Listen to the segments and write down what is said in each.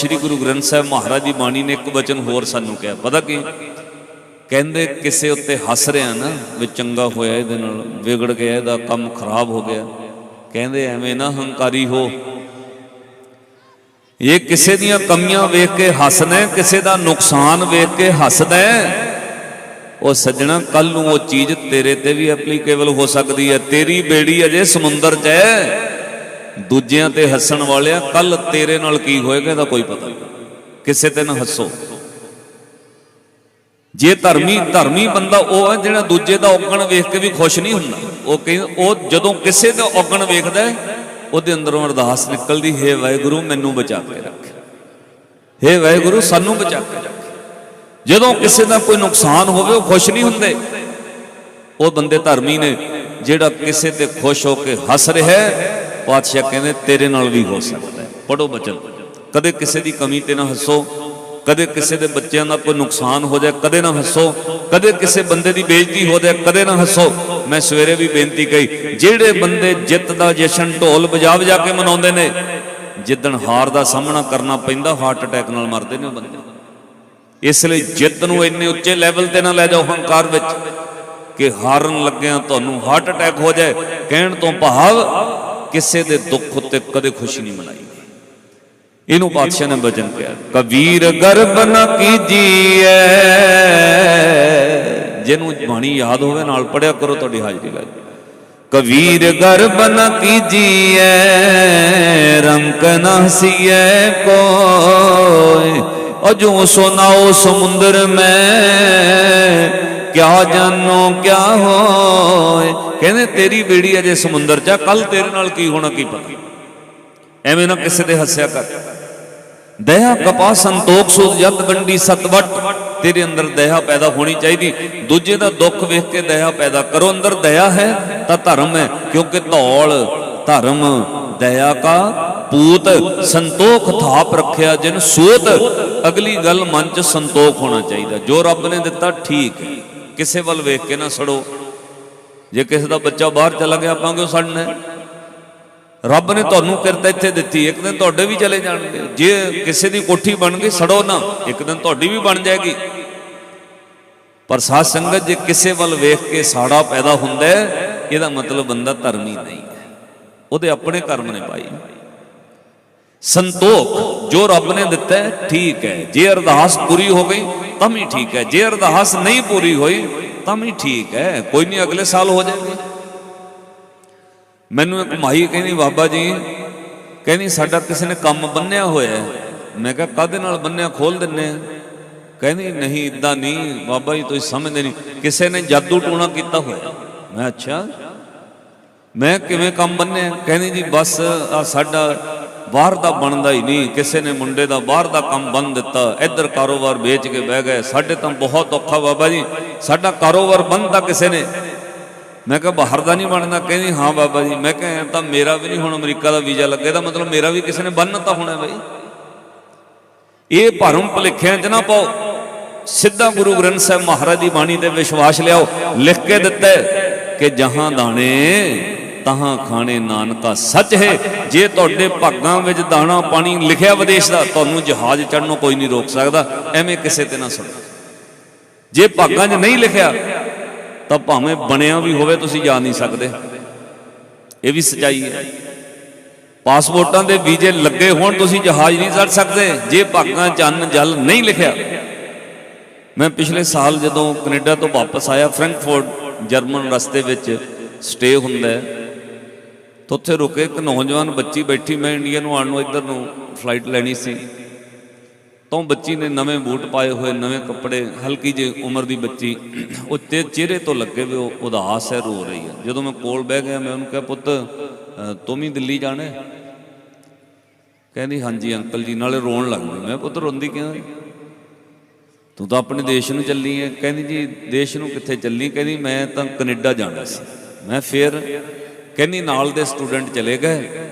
ਸ੍ਰੀ ਗੁਰੂ ਗ੍ਰੰਥ ਸਾਹਿਬ ਮਹਾਰਾਜ ਦੀ ਬਾਣੀ ਨੇ ਇੱਕ ਵਚਨ ਹੋਰ ਸਾਨੂੰ ਕਿਹਾ। ਪਤਾ ਕੀ? ਕਹਿੰਦੇ ਕਿਸੇ ਉੱਤੇ ਹੱਸ ਰਿਆ ਨਾ, ਵੀ ਚੰਗਾ ਹੋਇਆ ਇਹਦੇ ਨਾਲ, ਵਿਗੜ ਗਿਆ, ਇਹਦਾ ਕੰਮ ਖਰਾਬ ਹੋ ਗਿਆ। ਕਹਿੰਦੇ ਐਵੇਂ ਨਾ ਹੰਕਾਰੀ ਹੋ। ਇਹ ਕਿਸੇ ਦੀਆਂ ਕਮੀਆਂ ਵੇਖ ਕੇ ਹੱਸਦਾ ਕਿਸੇ ਦਾ ਨੁਕਸਾਨ ਵੇਖ ਕੇ ਹੱਸਦਾ ਉਹ ਸੱਜਣਾ ਕੱਲ ਨੂੰ ਉਹ ਚੀਜ਼ ਤੇਰੇ ਤੇ ਵੀ ਐਪਲੀਕੇਬਲ ਹੋ ਸਕਦੀ ਹੈ। ਤੇਰੀ ਬੇੜੀ ਅਜੇ ਸਮੁੰਦਰ 'ਚ ਹੈ। ਦੂਜਿਆਂ ਤੇ ਹੱਸਣ ਵਾਲਿਆ ਕੱਲ ਤੇਰੇ ਨਾਲ ਕੀ ਹੋਏਗਾ ਇਹਦਾ ਕੋਈ ਪਤਾ ਨਹੀਂ। ਕਿਸੇ ਤੇ ਨਾ ਹੱਸੋ। ਜੇ ਧਰਮੀ ਧਰਮੀ ਬੰਦਾ ਉਹ ਹੈ ਜਿਹੜਾ ਦੂਜੇ ਦਾ ਔਗਣ ਵੇਖ ਕੇ ਵੀ ਖੁਸ਼ ਨਹੀਂ ਹੁੰਦਾ ਉਹ ਕਹਿੰਦਾ ਉਹ ਜਦੋਂ ਕਿਸੇ ਦਾ ਔਗਣ ਵੇਖਦਾ ਹੈ, ਉਹਦੇ ਅੰਦਰੋਂ ਅਰਦਾਸ ਨਿਕਲਦੀ ਹੈ ਵਾਹਿਗੁਰੂ ਮੈਨੂੰ ਬਚਾ ਕੇ ਰੱਖ। ਹੈ ਵਾਹਿਗੁਰੂ ਸਾਨੂੰ ਬਚਾ ਕੇ ਰੱਖ। ਜਦੋਂ ਕਿਸੇ ਦਾ ਕੋਈ ਨੁਕਸਾਨ ਹੋਵੇ ਉਹ ਖੁਸ਼ ਨਹੀਂ ਹੁੰਦੇ। ਉਹ ਬੰਦੇ ਧਰਮੀ ਨੇ ਜਿਹੜਾ ਕਿਸੇ ਤੇ ਖੁਸ਼ ਹੋ ਕੇ ਹੱਸ ਰਿਹਾ ਹੈ ਪਾਤਸ਼ਾਹ ਕਹਿੰਦੇ, ਤੇਰੇ ਨਾਲ ਵੀ ਹੋ ਸਕਦਾ ਹੈ। ਪੜੋ ਬਚਨ। ਕਦੇ ਕਿਸੇ ਦੀ ਕਮੀ ਤੇ ਨਾ ਹੱਸੋ, ਕਦੇ ਕਿਸੇ ਦੇ ਬੱਚਿਆਂ ਦਾ ਕੋਈ ਨੁਕਸਾਨ ਹੋ ਜਾਏ, ਕਦੇ ਨਾ ਹੱਸੋ, ਕਦੇ ਕਿਸੇ ਬੰਦੇ ਦੀ ਬੇਇੱਜ਼ਤੀ ਹੋ ਜਾਏ, ਕਦੇ ਨਾ ਹੱਸੋ। ਮੈਂ ਸਵੇਰੇ ਵੀ ਬੇਨਤੀ ਕਹੀ, ਜਿਹੜੇ ਬੰਦੇ ਜਿੱਤ ਦਾ ਜਸ਼ਨ ਢੋਲ ਵਜਾ ਵਜਾ ਕੇ ਮਨਾਉਂਦੇ ਨੇ, ਜਿੱਦਣ ਹਾਰ ਦਾ ਸਾਹਮਣਾ ਕਰਨਾ ਪੈਂਦਾ, ਹਾਰਟ ਅਟੈਕ ਨਾਲ ਮਰਦੇ ਨੇ ਉਹ ਬੰਦੇ। ਇਸ ਲਈ ਜਿੱਤ ਨੂੰ ਇੰਨੇ ਉੱਚੇ ਲੈਵਲ ਤੇ ਨਾ ਲੈ ਜਾਓ ਹੰਕਾਰ ਵਿੱਚ, ਕਿ ਹਾਰਨ ਲੱਗਿਆਂ ਤੁਹਾਨੂੰ ਹਾਰਟ ਅਟੈਕ ਹੋ ਜਾਏ, ਕਹਿਣ ਤੋਂ ਭਾਵ ਕਿਸੇ ਦੇ ਦੁੱਖ ਉੱਤੇ ਕਦੇ ਖੁਸ਼ੀ ਨਹੀਂ ਮਨਾਈ। ਇਹਨੂੰ ਪਾਤਸ਼ਾਹ ਨੇ ਬਚਨ ਕਿਹਾ, ਕਬੀਰ ਗਰਬ ਨ ਕੀਜੀਐ। ਜਿਹਨੂੰ ਬਾਣੀ ਯਾਦ ਹੋਵੇ, ਨਾਲ ਪੜਿਆ ਕਰੋ, ਤੁਹਾਡੀ ਹਾਜ਼ਰੀ ਲੱਗ ਕਬੀਰ ਗਰਬ ਨ ਕੀਜੀਐ, ਰੰਕ ਨਾ ਹਸੀਐ ਕੋਇ ਅਜੂ ਸੁਨਾਓ ਸਮੁੰਦਰ ਮੈਂ ਕਿਆ ਜਾਨੋ, ਕਿਆ ਹੋਏ? ਕਹਿੰਦੇ, ਤੇਰੀ ਬੇੜੀ ਅਜੇ ਸਮੁੰਦਰ 'ਚ ਕੱਲ ਤੇਰੇ ਨਾਲ ਕੀ ਹੋਣਾ, ਕੀ ਪਤਾ? ਐਵੇਂ ਨਾ ਕਿਸੇ ਦੇ ਹੱਸਿਆ ਕਰ। ਦਇਆ ਕਪਾ ਸੰਤੋਖ, ਸੁਧ ਜਤ ਗੰਡੀ ਸਤਵਟ ਤੇਰੇ ਅੰਦਰ ਦਇਆ ਪੈਦਾ ਹੋਣੀ ਚਾਹੀਦੀ। ਦੂਜੇ ਦਾ ਦੁੱਖ ਵੇਖ ਕੇ ਦਇਆ ਪੈਦਾ ਕਰੋ। ਅੰਦਰ ਦਇਆ ਹੈ ਤਾਂ ਧਰਮ ਹੈ, ਕਿਉਂਕਿ ਧੌਲ, ਧਰਮ, ਦਇਆ ਕਾ ਪੂਤ, ਸੰਤੋਖ ਥਾਪ ਰੱਖਿਆ ਜਿਨ ਸੋਤ। ਅਗਲੀ ਗੱਲ ਮਨ ਚ ਸੰਤੋਖ ਹੋਣਾ ਚਾਹੀਦਾ। ਜੋ ਰੱਬ ਨੇ ਦਿੱਤਾ, ਠੀਕ ਹੈ। ਕਿਸੇ ਵੱਲ ਵੇਖ ਕੇ ਨਾ ਸੜੋ। ਜੇ ਕਿਸੇ ਦਾ ਬੱਚਾ ਬਾਹਰ ਚਲਾ ਗਿਆ, ਆਪਾਂ ਕਿਉਂ ਸੜਨਾ? ਰੱਬ ਨੇ ਤੁਹਾਨੂੰ ਕਿਰਤ ਇੱਥੇ ਦਿੱਤੀ, ਇੱਕ ਦਿਨ ਤੁਹਾਡੇ ਵੀ ਚਲੇ ਜਾਣਗੇ। ਜੇ ਕਿਸੇ ਦੀ ਕੋਠੀ ਬਣ ਗਈ, ਸੜੋ ਨਾ, ਇੱਕ ਦਿਨ ਤੁਹਾਡੀ ਵੀ ਬਣ ਜਾਏਗੀ। ਪਰ ਸਾਧ ਸੰਗਤ, ਜੇ ਕਿਸੇ ਵੱਲ ਵੇਖ ਕੇ ਸਾੜਾ ਪੈਦਾ ਹੁੰਦਾ ਇਹਦਾ ਮਤਲਬ ਬੰਦਾ ਧਰਮੀ ਨਹੀਂ ਹੈ। ਉਹਦੇ ਆਪਣੇ ਕਰਮ ਨੇ ਪਾਈ ਸੰਤੋਖ ਜੋ ਰੱਬ ਨੇ ਦਿੱਤਾ ਠੀਕ ਹੈ। ਜੇ ਅਰਦਾਸ ਪੂਰੀ ਹੋ ਗਈ ਤਾਂ ਵੀ ਠੀਕ ਹੈ। ਜੇ ਅਰਦਾਸ ਨਹੀਂ ਪੂਰੀ ਹੋਈ ਤਾਂ ਵੀ ਠੀਕ ਹੈ। ਕੋਈ ਨਹੀਂ, ਅਗਲੇ ਸਾਲ ਹੋ ਜਾਏਗੀ। ਮੈਨੂੰ ਇੱਕ ਮਾਈ ਕਹਿੰਦੀ, ਬਾਬਾ ਜੀ, ਕਹਿੰਦੀ, ਸਾਡਾ ਕਿਸੇ ਨੇ ਕੰਮ ਬੰਨਿਆ ਹੋਇਆ ਹੈ। ਮੈਂ ਕਿਹਾ ਕਾਦੇ ਨਾਲ ਬੰਨਿਆ, ਖੋਲ ਦਿੰਨੇ ਕਹਿੰਦੀ, ਨਹੀਂ ਇਦਾਂ ਨਹੀਂ, ਬਾਬਾ ਜੀ, ਤੁਸੀਂ ਸਮਝਦੇ ਨਹੀਂ। ਕਿਸੇ ਨੇ ਜਾਦੂ ਟੂਣਾ ਕੀਤਾ ਹੋਇਆ। ਮੈਂ ਅੱਛਾ। ਮੈਂ ਕਿਵੇਂ ਕੰਮ ਬੰਨਿਆ? ਕਹਿੰਦੀ ਜੀ, ਬਸ ਆ ਸਾਡਾ ਬਾਹਰ ਦਾ ਬਣਦਾ ਹੀ ਨਹੀਂ, ਕਿਸੇ ਨੇ ਮੁੰਡੇ ਦਾ ਬਾਹਰ ਦਾ ਕੰਮ ਬੰਨ ਦਿੱਤਾ, ਇੱਧਰ ਕਾਰੋਬਾਰ ਵੇਚ ਕੇ ਬਹਿ ਗਏ, ਸਾਡੇ ਤਾਂ ਬਹੁਤ ਔਖਾ ਬਾਬਾ ਜੀ, ਸਾਡਾ ਕਾਰੋਬਾਰ ਬੰਨਦਾ ਕਿਸੇ ਨੇ। ਮੈਂ ਕਿਹਾ ਬਾਹਰ ਦਾ ਨਹੀਂ ਬਣਦਾ ਕਹਿੰਦੀ ਹਾਂ ਬਾਬਾ ਜੀ, ਮੈਂ ਕਿਹਾ ਤਾਂ ਮੇਰਾ ਵੀ ਨਹੀਂ ਹੁਣ ਅਮਰੀਕਾ ਦਾ ਵੀਜ਼ਾ ਲੱਗੇ ਦਾ ਮਤਲਬ ਮੇਰਾ ਵੀ ਕਿਸੇ ਨੇ ਬੰਨਤਾ ਹੋਣਾ ਬਈ। ਇਹ ਭਰਮ ਭੁਲੇਖਿਆਂ 'ਚ ਨਾ ਪਾਓ, ਸਿੱਧਾ ਗੁਰੂ ਗ੍ਰੰਥ ਸਾਹਿਬ ਮਹਾਰਾਜ ਦੀ ਬਾਣੀ ਤੇ ਵਿਸ਼ਵਾਸ ਲਿਆਓ, ਲਿਖ ਕੇ ਦਿੱਤਾ ਕਿ ਜਹਾਂ ਦਾਣੇ ਤਹਾਂ ਖਾਣੇ ਨਾਨਕਾ ਸੱਚ ਹੈ। ਜੇ ਤੁਹਾਡੇ ਭਾਗਾਂ ਵਿੱਚ ਦਾਣਾ ਪਾਣੀ ਲਿਖਿਆ ਵਿਦੇਸ਼ ਦਾ, ਤੁਹਾਨੂੰ ਜਹਾਜ਼ ਚੜਨੋਂ ਕੋਈ ਨਹੀਂ ਰੋਕ ਸਕਦਾ। ਐਵੇਂ ਕਿਸੇ ਤੇ ਨਾ ਸੁਣੋ। ਜੇ ਭਾਗਾਂ 'ਚ ਨਹੀਂ ਲਿਖਿਆ, ਤਾਂ ਭਾਵੇਂ ਬਣਿਆ ਵੀ ਹੋਵੇ, ਤੁਸੀਂ ਜਾ ਨਹੀਂ ਸਕਦੇ। ਇਹ ਵੀ ਸਚਾਈ ਹੈ। ਪਾਸਪੋਰਟਾਂ ਦੇ ਵੀਜ਼ੇ ਲੱਗੇ ਹੋਣ, ਤੁਸੀਂ ਜਹਾਜ਼ ਨਹੀਂ ਚੜ ਸਕਦੇ। ਜੇ ਭਾਗਾਂ 'ਚ ਅੰਨ ਜਲ ਨਹੀਂ ਲਿਖਿਆ, ਮੈਂ ਪਿਛਲੇ ਸਾਲ ਜਦੋਂ ਕੈਨੇਡਾ ਤੋਂ ਵਾਪਸ ਆਇਆ, ਫ੍ਰੈਂਕਫਰਟ, ਜਰਮਨ ਰਸਤੇ ਵਿੱਚ ਸਟੇ ਹੁੰਦਾ ਹੈ ਤਾਂ ਉੱਥੇ ਰੁਕੇ ਇੱਕ ਨੌਜਵਾਨ ਬੱਚੀ ਬੈਠੀ, ਮੈਂ ਇੰਡੀਆ ਨੂੰ ਆਉਣ ਨੂੰ ਇੱਧਰ ਨੂੰ ਫਲਾਈਟ ਲੈਣੀ ਸੀ। ਤਾਂ ਉਹ ਬੱਚੀ ਨੇ ਨਵੇਂ ਬੂਟ ਪਾਏ ਹੋਏ, ਨਵੇਂ ਕੱਪੜੇ, ਹਲਕੀ ਜਿਹੀ ਉਮਰ ਦੀ ਬੱਚੀ। ਉਹ ਤੇ ਚਿਹਰੇ ਤੋਂ ਲੱਗੇ ਵੀ ਉਹ ਉਦਾਸ ਹੈ, ਰੋ ਰਹੀ ਹੈ। ਜਦੋਂ ਮੈਂ ਕੋਲ ਬਹਿ ਗਿਆ, ਮੈਂ ਉਹਨੂੰ ਕਿਹਾ, ਪੁੱਤ ਤੂੰ ਵੀ ਦਿੱਲੀ ਜਾਣਾ ਕਹਿੰਦੀ, ਹਾਂਜੀ ਅੰਕਲ ਜੀ, ਨਾਲੇ ਰੋਣ ਲੱਗ ਗਈ। ਮੈਂ ਪੁੱਤ, ਰੋਂਦੀ ਕਿਉਂ ਤੂੰ ਤਾਂ ਆਪਣੇ ਦੇਸ਼ ਨੂੰ ਚੱਲੀ ਹੈ। ਕਹਿੰਦੀ, ਜੀ, ਦੇਸ਼ ਨੂੰ ਕਿੱਥੇ ਚੱਲੀ? ਕਹਿੰਦੀ, ਮੈਂ ਤਾਂ ਕੈਨੇਡਾ ਜਾਣਾ ਸੀ। ਮੈਂ ਫਿਰ ਕਹਿੰਦੀ ਨਾਲ ਦੇ ਸਟੂਡੈਂਟ ਚਲੇ ਗਏ।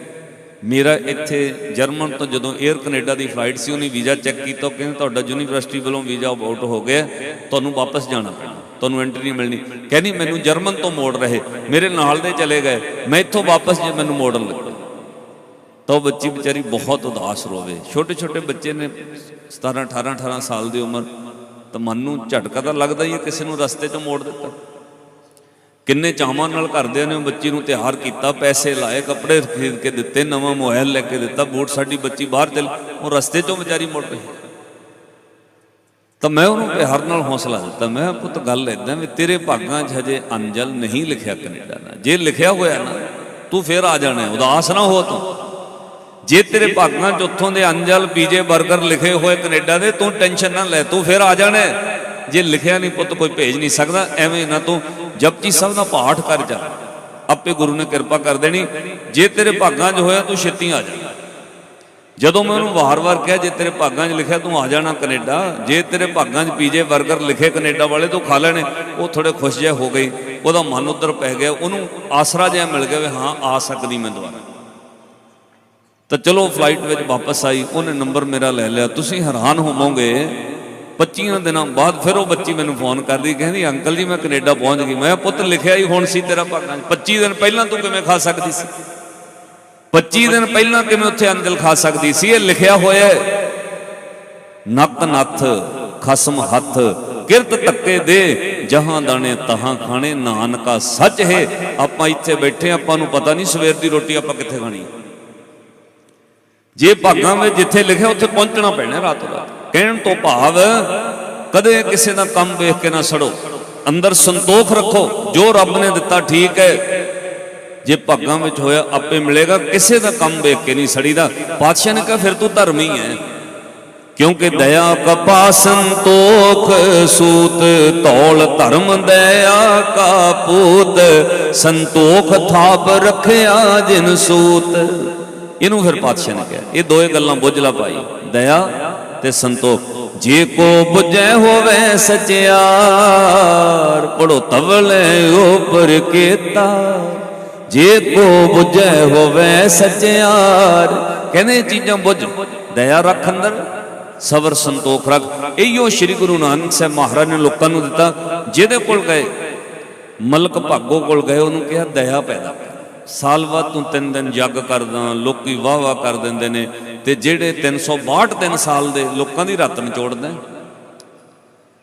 ਮੇਰਾ ਇੱਥੇ ਜਰਮਨ ਤੋਂ ਜਦੋਂ 에ਅਰ ਕੈਨੇਡਾ ਦੀ ਫਲਾਈਟ ਸੀ, ਉਹਨੇ ਵੀਜ਼ਾ ਚੈੱਕ ਕੀਤਾ, ਉਹ ਕਹਿੰਦੇ ਤੁਹਾਡਾ ਯੂਨੀਵਰਸਿਟੀ ਵੱਲੋਂ ਵੀਜ਼ਾ ਆਊਟ ਹੋ ਗਿਆ, ਤੁਹਾਨੂੰ ਵਾਪਸ ਜਾਣਾ ਪੈਣਾ, ਤੁਹਾਨੂੰ ਐਂਟਰੀ ਨਹੀਂ ਮਿਲਣੀ। ਕਹਿੰਦੀ ਮੈਨੂੰ ਜਰਮਨ ਤੋਂ ਮੋੜ ਰਹੇ, ਮੇਰੇ ਨਾਲ ਦੇ ਚਲੇ ਗਏ, ਮੈਂ ਇੱਥੋਂ ਵਾਪਸ ਜੇ ਮੈਨੂੰ ਮੋੜਨ ਲੱਗਾ। ਤਾਂ ਉਹ ਬੱਚੀ ਵਿਚਾਰੀ ਬਹੁਤ ਉਦਾਸ ਰੋਵੇ। ਛੋਟੇ ਛੋਟੇ ਬੱਚੇ ਨੇ 17 18 18 ਸਾਲ ਦੀ ਉਮਰ, ਤਾਂ ਮਨ ਨੂੰ ਝਟਕਾ ਤਾਂ ਲੱਗਦਾ ਹੀ ਹੈ ਕਿਸੇ ਨੂੰ ਰਸਤੇ 'ਚੋਂ ਮੋੜ ਦਿੱਤਾ। ਕਿੰਨੇ ਚਾਵਾਂ ਨਾਲ ਘਰਦਿਆਂ ਨੇ ਬੱਚੀ ਨੂੰ ਤਿਆਰ ਕੀਤਾ, ਪੈਸੇ ਲਾਏ, ਕੱਪੜੇ ਖਰੀਦ ਕੇ ਦਿੱਤੇ, ਨਵਾਂ ਮੋਬਾਈਲ ਲੈ ਕੇ ਦਿੱਤਾ, ਬੂਟ ਸਾਡੀ ਬੱਚੀ ਬਾਹਰ ਚੱਲ ਉਹ ਰਸਤੇ 'ਚੋਂ ਵਿਚਾਰੀ ਮੁੜ ਪਈ। ਤਾਂ ਮੈਂ ਉਹਨੂੰ ਪਿਆਰ ਨਾਲ ਹੌਸਲਾ ਦਿੱਤਾ, ਮੈਂ ਪੁੱਤ, ਗੱਲ ਇਦਾਂ ਵੀ ਤੇਰੇ ਭਾਗਾਂ 'ਚ ਹਜੇ ਅੰਜਲ ਨਹੀਂ ਲਿਖਿਆ ਕੈਨੇਡਾ ਨਾਲ। ਜੇ ਲਿਖਿਆ ਹੋਇਆ ਨਾ, ਤੂੰ ਫੇਰ ਆ ਜਾਣਾ ਉਦਾਸ ਨਾ ਹੋ ਤੂੰ। ਜੇ ਤੇਰੇ ਭਾਗਾਂ 'ਚ ਉੱਥੋਂ ਦੇ ਅੰਜਲ ਪੀਜੇ 버ਗਰ ਲਿਖੇ ਹੋਏ ਕੈਨੇਡਾ ਦੇ, ਤੂੰ ਟੈਨਸ਼ਨ ਨਾ ਲੈ, ਤੂੰ ਫੇਰ ਆ ਜਾਣਾ ਜੇ ਲਿਖਿਆ ਨਹੀਂ ਪੁੱਤ, ਕੋਈ ਭੇਜ ਨਹੀਂ ਸਕਦਾ, ਐਵੇਂ ਨਾ ਤੂੰ ਜਪਜੀ ਸਾਹਿਬ ਦਾ ਪਾਠ ਕਰ ਜਾ। ਆਪੇ ਗੁਰੂ ਨੇ ਕਿਰਪਾ ਕਰ ਦੇਣੀ। ਜੇ ਤੇਰੇ ਭਾਗਾਂ 'ਚ ਹੋਇਆ, ਤੂੰ ਛੇਤੀ ਆ ਜਾ। ਜਦੋਂ ਮੈਂ ਉਹਨੂੰ ਵਾਰ-ਵਾਰ ਕਿਹਾ, ਜੇ ਤੇਰੇ ਭਾਗਾਂ 'ਚ ਲਿਖਿਆ, ਤੂੰ ਆ ਜਾਣਾ ਕੈਨੇਡਾ। ਜੇ ਤੇਰੇ ਭਾਗਾਂ 'ਚ ਪੀਜੇ 버ਗਰ ਲਿਖੇ ਕੈਨੇਡਾ ਵਾਲੇ, ਤੂੰ ਖਾ ਲੈਣੇ। ਉਹ ਥੋੜੇ ਖੁਸ਼ ਜਿਹਾ ਹੋ ਗਈ ਉਹਦਾ ਮਨ ਉਧਰ ਪੈ ਗਿਆ। ਉਹਨੂੰ ਆਸਰਾ ਜਿਹਾ ਮਿਲ ਗਿਆ ਵੀ ਹਾਂ, ਆ ਸਕਦੀ ਮੈਂ ਦੁਬਾਰਾ। ਤਾਂ ਚਲੋ ਫਲਾਈਟ ਵਿੱਚ ਵਾਪਸ ਆਈ। ਉਹਨੇ ਨੰਬਰ ਮੇਰਾ ਲੈ ਲਿਆ। ਤੁਸੀਂ ਹੈਰਾਨ ਹੋਵੋਗੇ 25 ਦਿਨਾਂ ਬਾਅਦ ਫਿਰ ਉਹ ਬੱਚੀ ਮੈਨੂੰ ਫੋਨ ਕਰਦੀ, ਕਹਿੰਦੀ, ਅੰਕਲ ਜੀ, ਮੈਂ ਕੈਨੇਡਾ ਪਹੁੰਚ ਗਈ। ਮੈਂ ਪੁੱਤ, ਲਿਖਿਆ ਹੀ ਹੁਣ ਸੀ ਤੇਰਾ ਭਾਗਾਂ। 'ਚ 25 ਦਿਨ ਪਹਿਲਾਂ ਤੂੰ ਕਿਵੇਂ ਖਾ ਸਕਦੀ ਸੀ? 25 ਦਿਨ ਪਹਿਲਾਂ ਕਿਵੇਂ ਉੱਥੇ ਅੰਜਲ ਖਾ ਸਕਦੀ ਸੀ? ਇਹ ਲਿਖਿਆ ਹੋਇਆ ਹੈ। ਨੱਥ, ਖਸਮ ਹੱਥ, ਕਿਰਤ ਤੱਕੇ ਦੇ, ਜਹਾਂ ਦਾਣੇ ਤਹਾਂ ਖਾਣੇ, ਨਾਨਕਾ ਸੱਚ ਹੈ। ਆਪਾਂ ਇੱਥੇ ਬੈਠੇ ਆਪਾਂ ਨੂੰ ਪਤਾ ਨਹੀਂ ਸਵੇਰ ਦੀ ਰੋਟੀ ਆਪਾਂ ਕਿੱਥੇ ਖਾਣੀ ਜੇ ਭਾਗਾਂ ਵਿੱਚ ਜਿੱਥੇ ਲਿਖਿਆ, ਉੱਥੇ ਪਹੁੰਚਣਾ ਪੈਣਾ ਰਾਤ ਰਾਤ ਕਹਿਣ ਤੋਂ ਭਾਵ, ਕਦੇ ਕਿਸੇ ਦਾ ਕੰਮ ਵੇਖ ਕੇ ਨਾ ਸੜੋ। ਅੰਦਰ ਸੰਤੋਖ ਰੱਖੋ, ਜੋ ਰੱਬ ਨੇ ਦਿੱਤਾ ਠੀਕ ਹੈ। ਜੇ ਭਾਗਾਂ ਵਿੱਚ ਹੋਇਆ, ਆਪੇ ਮਿਲੇਗਾ। ਕਿਸੇ ਦਾ ਕੰਮ ਵੇਖ ਕੇ ਨਹੀਂ ਸੜੀਦਾ। ਪਾਤਸ਼ਾਹ ਨੇ ਕਿਹਾ, ਫਿਰ ਤੂੰ ਧਰਮੀ ਹੈ। ਕਿਉਂਕਿ ਦਇਆ ਕਪਾ ਸੰਤੋਖ, ਸੂਤ ਤੌਲ ਧਰਮ, ਦਇਆ ਕਾ ਪੂਤ ਸੰਤੋਖ ਥਾਪ ਰੱਖਿਆ ਜਿਨ ਸੂਤ। ਇਹਨੂੰ ਫਿਰ ਪਾਤਸ਼ਾਹ ਨੇ ਕਿਹਾ। ਇਹ ਦੋਏ ਗੱਲਾਂ ਬੁੱਝ ਲਾ ਪਾਈ ਦਇਆ ਤੇ ਸੰਤੋਖ ਜੇ ਕੋ ਬੁਝੈ ਹੋਵੇ ਸਚਿਆਰ, ਪੜੋ ਤਵਲੇ ਉਪਰ ਕੀਤਾ। ਜੇ ਕੋ ਬੁਝੈ ਹੋਵੇ ਸਚਿਆਰ, ਕਹਿੰਦੇ ਚੀਜ਼ਾਂ ਬੁੱਝ, ਦਇਆ ਰੱਖ ਅੰਦਰ, ਸਬਰ ਸੰਤੋਖ ਰੱਖ। ਇਹੀਓ ਸ੍ਰੀ ਗੁਰੂ ਨਾਨਕ ਸਾਹਿਬ ਮਹਾਰਾਜ ਨੇ ਲੋਕਾਂ ਨੂੰ ਦਿੱਤਾ, ਜਿਹਦੇ ਕੋਲ ਗਏ, ਮਲਕ ਭਾਗੋ ਕੋਲ ਗਏ, ਉਹਨੂੰ ਕਿਹਾ ਦਇਆ ਪੈਦਾ ਸਾਲ ਬਾਅਦ ਤੂੰ ਤਿੰਨ ਦਿਨ ਜੱਗ ਕਰਦਾ, ਲੋਕੀ ਵਾਹ ਵਾਹ ਕਰ ਦਿੰਦੇ ਨੇ ਤੇ ਜਿਹੜੇ 362 ਦਿਨ ਸਾਲ ਦੇ ਲੋਕਾਂ ਦੀ ਰਤ ਨਿਚੋੜਦਾ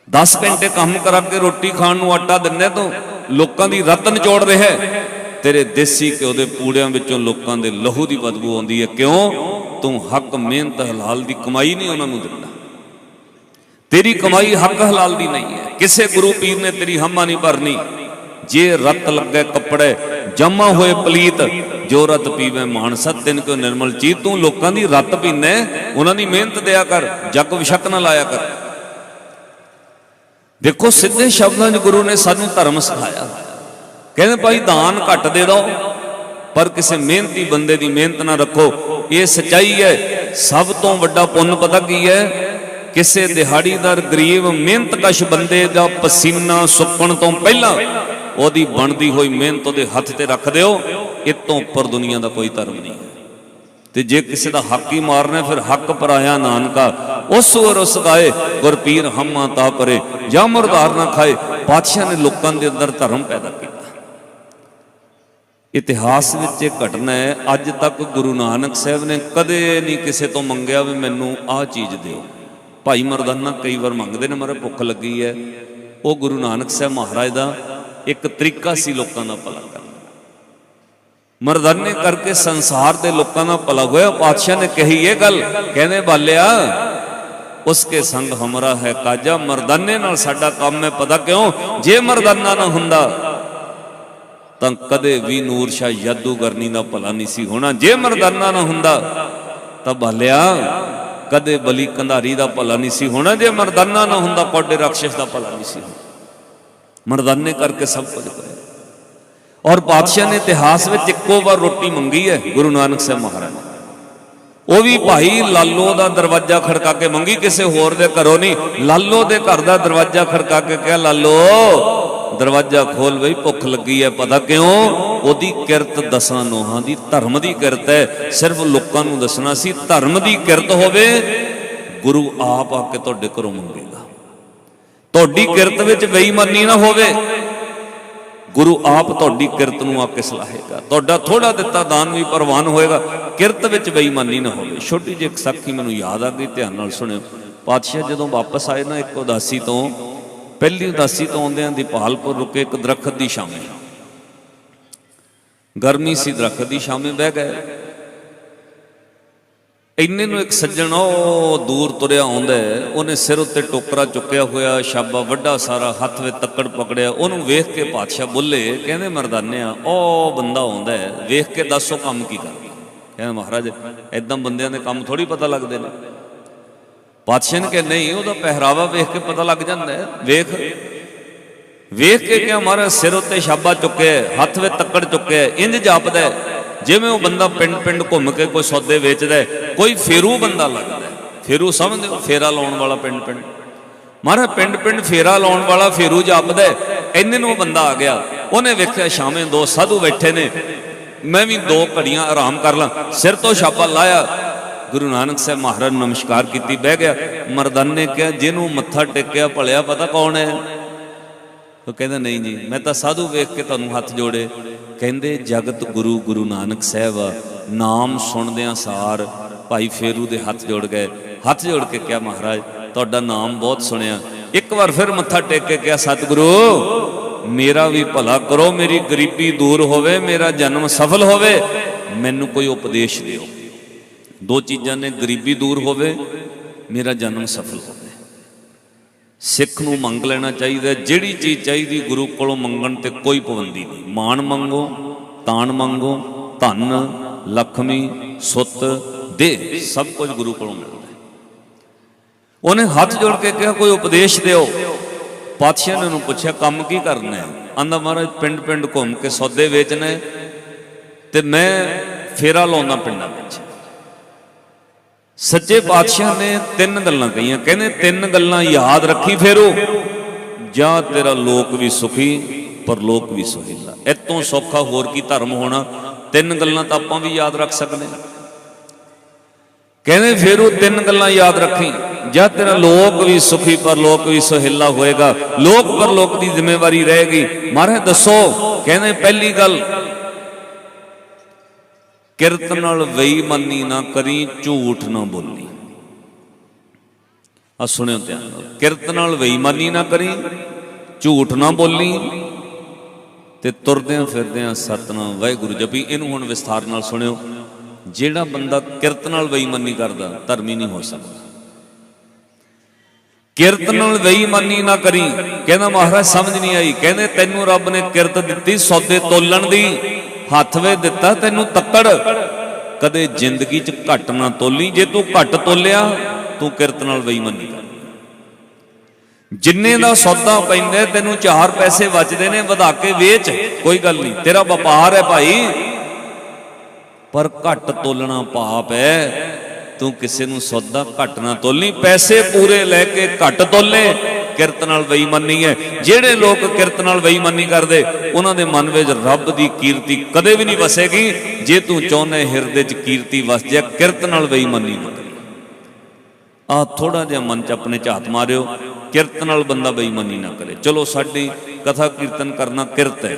10 ਘੰਟੇ ਕੰਮ ਕਰਾ ਕੇ ਰੋਟੀ ਖਾਣ ਨੂੰ ਆਟਾ ਦਿੰਨੇ ਤੂੰ ਲੋਕਾਂ ਦੀ ਰਤ ਨਿਚੋੜ ਰਿਹਾ ਤੇਰੇ ਦੇਸੀ ਘਿਓ ਦੇ ਪੂੜਿਆਂ ਵਿੱਚੋਂ ਲੋਕਾਂ ਦੇ ਲਹੂ ਦੀ ਬਦਬੂ ਆਉਂਦੀ ਹੈ। ਕਿਉਂ? ਤੂੰ ਹੱਕ, ਮਿਹਨਤ, ਹਲਾਲ ਦੀ ਕਮਾਈ ਨਹੀਂ ਉਹਨਾਂ ਨੂੰ ਦਿੱਤਾ ਤੇਰੀ ਕਮਾਈ ਹੱਕ, ਹਲਾਲ ਦੀ ਨਹੀਂ ਹੈ। ਕਿਸੇ ਗੁਰੂ ਪੀਰ ਨੇ ਤੇਰੀ ਹਮਾ ਨਹੀਂ ਭਰਨੀ। ਜੇ ਰੱਤ ਲੱਗੇ ਕੱਪੜੇ ਜਮਾ ਹੋਏ ਪਲੀਤ ਜੋ ਰਤ ਪੀਵੇ ਮਾਨਸਾ ਤਿਨ ਕੋ ਨਿਰਮਲ ਚੀਤ। ਤੂੰ ਲੋਕਾਂ ਦੀ ਰਤ ਪੀਨੇ, ਉਹਨਾਂ ਦੀ ਮਿਹਨਤ ਦਿਆ ਕਰ, ਜਗ ਵਿਸ਼ਕ ਨਾ ਲਾਇਆ ਕਰ। ਦੇਖੋ, ਸਿੱਧੇ ਸ਼ਬਦਾਂ 'ਚ ਗੁਰੂ ਨੇ ਸਾਨੂੰ ਧਰਮ ਸਿਖਾਇਆ। ਕਹਿੰਦੇ ਭਾਈ, ਦਾਨ ਘੱਟ ਦੇ ਦੋ, ਪਰ ਕਿਸੇ ਮਿਹਨਤੀ ਬੰਦੇ ਦੀ ਮਿਹਨਤ ਨਾ ਰੱਖੋ। ਇਹ ਸਚਾਈ ਹੈ, ਸਭ ਤੋਂ ਵੱਡਾ ਪੁੰਨ ਪਤਾ ਕੀ ਹੈ? ਕਿਸੇ ਦਿਹਾੜੀਦਾਰ ਗਰੀਬ ਮਿਹਨਤਕਸ਼ ਬੰਦੇ ਦਾ ਪਸੀਨਾ ਸੁੱਕਣ ਤੋਂ ਪਹਿਲਾਂ ਉਹਦੀ ਬਣਦੀ ਹੋਈ ਮਿਹਨਤ ਉਹਦੇ ਹੱਥ ਤੇ ਰੱਖ ਦਿਓ। ਇਹ ਤੋਂ ਉੱਪਰ ਦੁਨੀਆ ਦਾ ਕੋਈ ਧਰਮ ਨਹੀਂ। ਹੈ ਤੇ ਜੇ ਕਿਸੇ ਦਾ ਹੱਕ ਹੀ ਮਾਰਨਾ, ਫਿਰ ਹੱਕ ਪਰਾਇਆ ਨਾਨਕਾ। ਉਸ ਵਰ ਉਸ ਗਾਏ, ਗੁਰਪੀਰ ਹਮਾ ਤਾ ਪਰੇ, ਜਾਂ ਮੁਰਦਾਰ ਨਾ ਖਾਏ, ਪਾਤਸ਼ਾਹ ਨੇ ਲੋਕਾਂ ਦੇ ਅੰਦਰ ਧਰਮ ਪੈਦਾ ਕੀਤਾ। ਇਤਿਹਾਸ ਵਿੱਚ ਇਹ ਘਟਨਾ ਹੈ, ਅੱਜ ਤੱਕ ਗੁਰੂ ਨਾਨਕ ਸਾਹਿਬ ਨੇ ਕਦੇ ਨਹੀਂ ਕਿਸੇ ਤੋਂ ਮੰਗਿਆ ਵੀ ਮੈਨੂੰ ਆਹ ਚੀਜ਼ ਦਿਓ। ਭਾਈ ਮਰਦਾਨਾ ਕਈ ਵਾਰ ਮੰਗਦੇ ਨੇ ਮਰੇ ਭੁੱਖ ਲੱਗੀ ਹੈ। ਉਹ ਗੁਰੂ ਨਾਨਕ ਸਾਹਿਬ ਮਹਾਰਾਜ ਦਾ ਇੱਕ ਤਰੀਕਾ ਸੀ ਲੋਕਾਂ ਦਾ ਭਲਾ ਕਰਨਾ ਮਰਦਾਨੇ ਕਰਕੇ ਸੰਸਾਰ ਦੇ ਲੋਕਾਂ ਦਾ ਭਲਾ ਹੋਇਆ। ਪਾਤਸ਼ਾਹ ਨੇ ਕਹੀ ਇਹ ਗੱਲ। ਕਹਿੰਦੇ, ਬਾਲਿਆ, ਉਸਕੇ ਸੰਗ ਹਮਰਾ ਹੈ ਕਾਜਾ, ਮਰਦਾਨੇ ਨਾਲ ਸਾਡਾ ਕੰਮ ਹੈ, ਪਤਾ ਕਿਉਂ? ਜੇ ਮਰਦਾਨਾ ਨਾ ਹੁੰਦਾ, ਤਾਂ ਕਦੇ ਵੀ ਨੂਰ ਸ਼ਾ ਯਾਦੂਗਰਨੀ ਦਾ ਭਲਾ ਨਹੀਂ ਸੀ ਹੋਣਾ। ਜੇ ਮਰਦਾਨਾ ਨਾ ਹੁੰਦਾ, ਤਾਂ ਬਾਲਿਆ, ਕਦੇ ਬਲੀ ਕੰਧਾਰੀ ਦਾ ਭਲਾ ਨਹੀਂ ਸੀ ਹੋਣਾ। ਜੇ ਮਰਦਾਨਾ ਨਾ ਹੁੰਦਾ ਕੋਡੇ ਰਾਖਸ਼ ਦਾ ਭਲਾ ਨਹੀਂ ਸੀ ਹੋਣਾ। ਮਰਦਾਨੇ ਕਰਕੇ ਸਭ ਕੁਝ ਹੋਇਆ। ਔਰ ਪਾਤਸ਼ਾਹ ਨੇ ਇਤਿਹਾਸ ਵਿੱਚ ਇੱਕੋ ਵਾਰ ਰੋਟੀ ਮੰਗੀ ਹੈ ਗੁਰੂ ਨਾਨਕ ਸਾਹਿਬ ਮਹਾਰਾਜ। ਉਹ ਵੀ ਭਾਈ ਲਾਲੋ ਦਾ ਦਰਵਾਜ਼ਾ ਖੜਕਾ ਕੇ ਮੰਗੀ ਕਿਸੇ ਹੋਰ ਦੇ ਘਰੋਂ ਨਹੀਂ, ਲਾਲੋ ਦੇ ਘਰ ਦਾ ਦਰਵਾਜ਼ਾ ਖੜਕਾ ਕੇ ਕਿਹਾ, ਲਾਲੋ, ਦਰਵਾਜ਼ਾ ਖੋਲ ਬਈ, ਭੁੱਖ ਲੱਗੀ ਹੈ, ਪਤਾ ਕਿਉਂ? ਉਹਦੀ ਕਿਰਤ ਦਸਾਂ ਨੋਹਾਂ ਦੀ, ਧਰਮ ਦੀ ਕਿਰਤ ਹੈ, ਸਿਰਫ ਲੋਕਾਂ ਨੂੰ ਦੱਸਣਾ ਸੀ, ਧਰਮ ਦੀ ਕਿਰਤ ਹੋਵੇ, ਗੁਰੂ ਆਪ ਆ ਕੇ ਤੁਹਾਡੇ ਘਰੋਂ ਮੰਗੇਗਾ। ਤੁਹਾਡੀ ਕਿਰਤ ਵਿੱਚ ਬੇਈਮਾਨੀ ਨਾ ਹੋਵੇ। ਗੁਰੂ ਆਪ ਤੁਹਾਡੀ ਕਿਰਤ ਨੂੰ ਆ ਕੇ ਸਲਾਹੇਗਾ। ਤੁਹਾਡਾ ਥੋੜਾ ਦਿੱਤਾ ਦਾਨ ਵੀ ਪ੍ਰਵਾਨ ਹੋਏਗਾ। ਕਿਰਤ ਵਿੱਚ ਬੇਈਮਾਨੀ ਨਾ ਹੋਵੇ। ਛੋਟੀ ਜਿਹੀ ਇੱਕ ਸਾਖੀ ਮੈਨੂੰ ਯਾਦ ਆ ਗਈ, ਧਿਆਨ ਨਾਲ ਸੁਣਿਓ। ਪਾਤਸ਼ਾਹ ਜਦੋਂ ਵਾਪਸ ਆਏ ਨਾ ਇੱਕ ਉਦਾਸੀ ਤੋਂ, ਪਹਿਲੀ ਉਦਾਸੀ ਤੋਂ ਆਉਂਦਿਆਂ ਦੀ ਭਾਲਪੁਰ ਰੁਕੇ, ਇੱਕ ਦਰਖਤ ਦੀ ਛਾਵੇਂ ਗਰਮੀ ਸੀ, ਦਰਖਤ ਦੀ ਛਾਵੇਂ ਬਹਿ ਗਏ। ਇੰਨੇ ਨੂੰ ਇੱਕ ਸੱਜਣ ਉਹ ਦੂਰ ਤੁਰਿਆ ਆਉਂਦਾ ਉਹਨੇ ਸਿਰ ਉੱਤੇ ਟੋਕਰਾ ਚੁੱਕਿਆ ਹੋਇਆ ਸ਼ਾਬਾ ਵੱਡਾ ਸਾਰਾ ਹੱਥ ਵਿੱਚ ਤੱਕੜ ਪਕੜਿਆ ਉਹਨੂੰ ਵੇਖ ਕੇ ਪਾਤਸ਼ਾਹ ਬੋਲੇ ਕਹਿੰਦੇ ਮਰਦਾਨਿਆ ਉਹ ਬੰਦਾ ਆਉਂਦਾ ਵੇਖ ਕੇ ਦੱਸੋ ਕੰਮ ਕੀ ਕਰਦਾ। ਕਹਿੰਦਾ ਮਹਾਰਾਜ ਐਦਾਂ ਬੰਦਿਆਂ ਦੇ ਕੰਮ ਥੋੜੀ ਪਤਾ ਲੱਗਦੇ ਨੇ। ਪਾਤਸ਼ਾਹ ਨੇ ਕਿ ਨਹੀਂ ਉਹਦਾ ਪਹਿਰਾਵਾ ਵੇਖ ਕੇ ਪਤਾ ਲੱਗ ਜਾਂਦਾ ਵੇਖ ਵੇਖ ਕੇ ਕਿ ਮਹਾਰਾਜ ਸਿਰ ਉੱਤੇ ਸ਼ਾਬਾ ਚੁੱਕਿਆ ਹੱਥ ਵਿੱਚ ਤੱਕੜ ਚੁੱਕਿਆ ਹੈ, ਇੰਜ ਜਾਪਦਾ ਜਿਵੇਂ ਉਹ ਬੰਦਾ ਪਿੰਡ ਪਿੰਡ ਘੁੰਮ ਕੇ ਕੋਈ ਸੌਦੇ ਵੇਚਦਾ ਕੋਈ ਫੇਰੂ ਬੰਦਾ ਲੱਗਦਾ ਫੇਰੂ ਸਮਝਦੇ ਹੋ? ਫੇਰਾ ਲਾਉਣ ਵਾਲਾ ਪਿੰਡ ਪਿੰਡ। ਮਹਾਰਾਜ, ਪਿੰਡ ਪਿੰਡ ਫੇਰਾ ਲਾਉਣ ਵਾਲਾ ਫੇਰੂ ਜਾਪਦਾ ਇੰਨੇ ਨੂੰ ਬੰਦਾ ਆ ਗਿਆ। ਉਹਨੇ ਵੇਖਿਆ ਸ਼ਾਮੇ ਦੋ ਸਾਧੂ ਬੈਠੇ ਨੇ। ਮੈਂ ਵੀ ਦੋ ਘੜੀਆਂ ਆਰਾਮ ਕਰ ਲਾਂ। ਸਿਰ ਤੋਂ ਛਾਪਾ ਲਾਇਆ। ਗੁਰੂ ਨਾਨਕ ਸਾਹਿਬ ਮਹਾਰਾਜ ਨਮਸਕਾਰ ਕੀਤੀ। ਬਹਿ ਗਿਆ। ਮਰਦਾਨੇ ਕਿਹਾ, ਜਿਹਨੂੰ ਮੱਥਾ ਟੇਕਿਆ, ਭਲਿਆ ਪਤਾ ਕੌਣ ਹੈ? ਉਹ ਕਹਿੰਦਾ, ਨਹੀਂ ਜੀ, ਮੈਂ ਤਾਂ ਸਾਧੂ ਵੇਖ ਕੇ ਤੁਹਾਨੂੰ ਹੱਥ ਜੋੜੇ। ਕਹਿੰਦੇ, ਜਗਤ ਗੁਰੂ ਗੁਰੂ ਨਾਨਕ ਸਾਹਿਬ ਆ। ਨਾਮ ਸੁਣਦਿਆਂ ਸਾਰ ਭਾਈ ਫੇਰੂ ਦੇ ਹੱਥ ਜੋੜ ਗਏ। ਹੱਥ ਜੋੜ ਕੇ ਕਿਹਾ, ਮਹਾਰਾਜ, ਤੁਹਾਡਾ ਨਾਮ ਬਹੁਤ ਸੁਣਿਆ। ਇੱਕ ਵਾਰ ਫਿਰ ਮੱਥਾ ਟੇਕ ਕੇ ਕਿਹਾ, ਸਤਿਗੁਰੂ, ਮੇਰਾ ਵੀ ਭਲਾ ਕਰੋ, ਮੇਰੀ ਗਰੀਬੀ ਦੂਰ ਹੋਵੇ, ਮੇਰਾ ਜਨਮ ਸਫਲ ਹੋਵੇ, ਮੈਨੂੰ ਕੋਈ ਉਪਦੇਸ਼ ਦਿਓ। ਦੋ ਚੀਜ਼ਾਂ ਨੇ, ਗਰੀਬੀ ਦੂਰ ਹੋਵੇ, ਮੇਰਾ ਜਨਮ ਸਫਲ ਹੋਵੇ। ਸਿੱਖ ਨੂੰ ਮੰਗ ਲੈਣਾ ਚਾਹੀਦਾ ਜਿਹੜੀ ਚੀਜ਼ ਚਾਹੀਦੀ ਗੁਰੂ ਕੋਲੋਂ ਮੰਗਣ ਤੇ ਕੋਈ ਪਾਬੰਦੀ ਨਹੀਂ। ਮਾਣ ਮੰਗੋ, ਤਾਣ ਮੰਗੋ, ਧਨ, ਲਖਮੀ, ਸੁੱਤ ਦੇ ਸਭ ਕੁਝ ਗੁਰੂ ਕੋਲੋਂ ਮਿਲਦਾ ਉਹਨੇ ਹੱਥ ਜੋੜ ਕੇ ਕਿਹਾ, ਕੋਈ ਉਪਦੇਸ਼ ਦਿਓ। ਪਾਤਸ਼ਾਹ ਨੇ ਉਹਨੂੰ ਪੁੱਛਿਆ, ਕੰਮ ਕੀ ਕਰਨਾ ਹੈ? ਆਂਦਾ, ਮਹਾਰਾਜ ਪਿੰਡ ਪਿੰਡ ਘੁੰਮ ਕੇ ਸੌਦੇ ਵੇਚਣਾ ਤੇ ਮੈਂ ਫੇਰਾ ਲਾਉਂਦਾ ਪਿੰਡਾਂ ਵਿੱਚ। ਸੱਚੇ ਪਾਤਸ਼ਾਹ ਨੇ ਤਿੰਨ ਗੱਲਾਂ ਕਹੀਆਂ। ਕਹਿੰਦੇ ਤਿੰਨ ਗੱਲਾਂ ਯਾਦ ਰੱਖੀ ਫੇਰੋ। ਜਾਂ ਤੇਰਾ ਲੋਕ ਵੀ ਸੁਖੀ ਪਰ ਲੋਕ ਵੀ ਸੁਹਿਲਾ। ਇਤੋਂ ਸੌਖਾ ਹੋਰ ਕੀ ਧਰਮ ਹੋਣਾ? ਤਿੰਨ ਗੱਲਾਂ ਤਾਂ ਆਪਾਂ ਵੀ ਯਾਦ ਰੱਖ ਸਕਦੇ ਹਾਂ। ਕਹਿੰਦੇ ਫੇਰੂ ਤਿੰਨ ਗੱਲਾਂ ਯਾਦ ਰੱਖੀ। ਜਾਂ ਤੇਰਾ ਲੋਕ ਵੀ ਸੁਖੀ ਪਰ ਲੋਕ ਵੀ ਸੁਹਿਲਾ ਹੋਏਗਾ। ਲੋਕ ਪਰ ਲੋਕ ਦੀ ਜ਼ਿੰਮੇਵਾਰੀ ਰਹੇਗੀ। ਮਹਾਰਾਜ ਦੱਸੋ, ਕਹਿੰਦੇ ਪਹਿਲੀ ਗੱਲ ਕਿਰਤ ਨਾਲ ਬੇਈਮਾਨੀ ਨਾ ਕਰੀ, ਝੂਠ ਨਾ ਬੋਲੀ। ਆ ਸੁਣਿਓ ਧਿਆਨ ਨਾਲ। ਕਿਰਤ ਨਾਲ ਬੇਈਮਾਨੀ ਨਾ ਕਰੀ, ਝੂਠ ਨਾ ਬੋਲੀ ਤੇ ਤੁਰਦਿਆਂ ਫਿਰਦਿਆਂ ਸਤਨਾਮ, ਵਾਹਿਗੁਰੂ ਜਪੀ ਇਹਨੂੰ ਹੁਣ ਵਿਸਥਾਰ ਨਾਲ ਸੁਣਿਓ। ਜਿਹੜਾ ਬੰਦਾ ਕਿਰਤ ਨਾਲ ਬੇਈਮਾਨੀ ਕਰਦਾ, ਧਰਮੀ ਨਹੀਂ ਹੋ ਸਕਦਾ। ਕਿਰਤ ਨਾਲ ਬੇਈਮਾਨੀ ਨਾ ਕਰੀ, ਕਹਿੰਦਾ ਮਹਾਰਾਜ, ਸਮਝ ਨਹੀਂ ਆਈ। ਕਹਿੰਦੇ ਤੈਨੂੰ ਰੱਬ ਨੇ ਕਿਰਤ ਦਿੱਤੀ ਸੌਦੇ ਤੋਲਣ ਦੀ। ਹੱਥ ਵੇ ਦਿੱਤਾ ਤੈਨੂੰ ਤੱਕੜ। ਕਦੇ ਜ਼ਿੰਦਗੀ 'ਚ ਘੱਟ ਨਾ ਤੋਲੀ, ਜੇ ਤੂੰ ਘੱਟ ਤੋਲਿਆ, ਤੂੰ ਕਿਰਤ ਨਾਲ ਬੇਈਮਾਨੀ ਕਰ। ਜਿੰਨੇ ਦਾ ਸੌਦਾ ਪੈਂਦਾ, ਤੈਨੂੰ ਚਾਰ ਪੈਸੇ ਬਚਦੇ ਨੇ, ਵਧਾ ਕੇ ਵੇਚ। ਕੋਈ ਗੱਲ ਨਹੀਂ, ਤੇਰਾ ਵਪਾਰ ਹੈ ਭਾਈ। ਪਰ ਘੱਟ ਤੋਲਣਾ ਪਾਪ ਹੈ। ਤੂੰ ਕਿਸੇ ਨੂੰ ਸੌਦਾ ਘੱਟ ਨਾ ਤੋਲੀ, ਪੈਸੇ ਪੂਰੇ ਲੈ ਕੇ ਘੱਟ ਤੋਲੇ। ਕਿਰਤ ਨਾਲ ਬੇਈਮਾਨੀ ਹੈ। ਜਿਹੜੇ ਲੋਕ ਕਿਰਤ ਨਾਲ ਬੇਈਮਾਨੀ ਕਰਦੇ, ਉਹਨਾਂ ਦੇ ਮਨ ਵਿੱਚ ਰੱਬ ਦੀ ਕੀਰਤੀ ਕਦੇ ਵੀ ਨਹੀਂ ਵਸੇਗੀ। ਜੇ ਤੂੰ ਚਾਹੁੰਦਾ ਹਿਰਦੇ 'ਚ ਕੀਰਤੀ ਵਸ ਜਾ, ਕਿਰਤ ਨਾਲ ਬੇਈਮਾਨੀ ਨਾ ਕਰੀ। ਆ ਥੋੜਾ ਜਿਹਾ ਮਨ 'ਚ ਆਪਣੇ ਝਾਤ ਮਾਰਿਓ। ਕਿਰਤ ਨਾਲ ਬੰਦਾ ਬੇਈਮਾਨੀ ਨਾ ਕਰੇ। ਚਲੋ ਸਾਡੀ ਕਥਾ ਕੀਰਤਨ ਕਰਨਾ ਕਿਰਤ ਹੈ।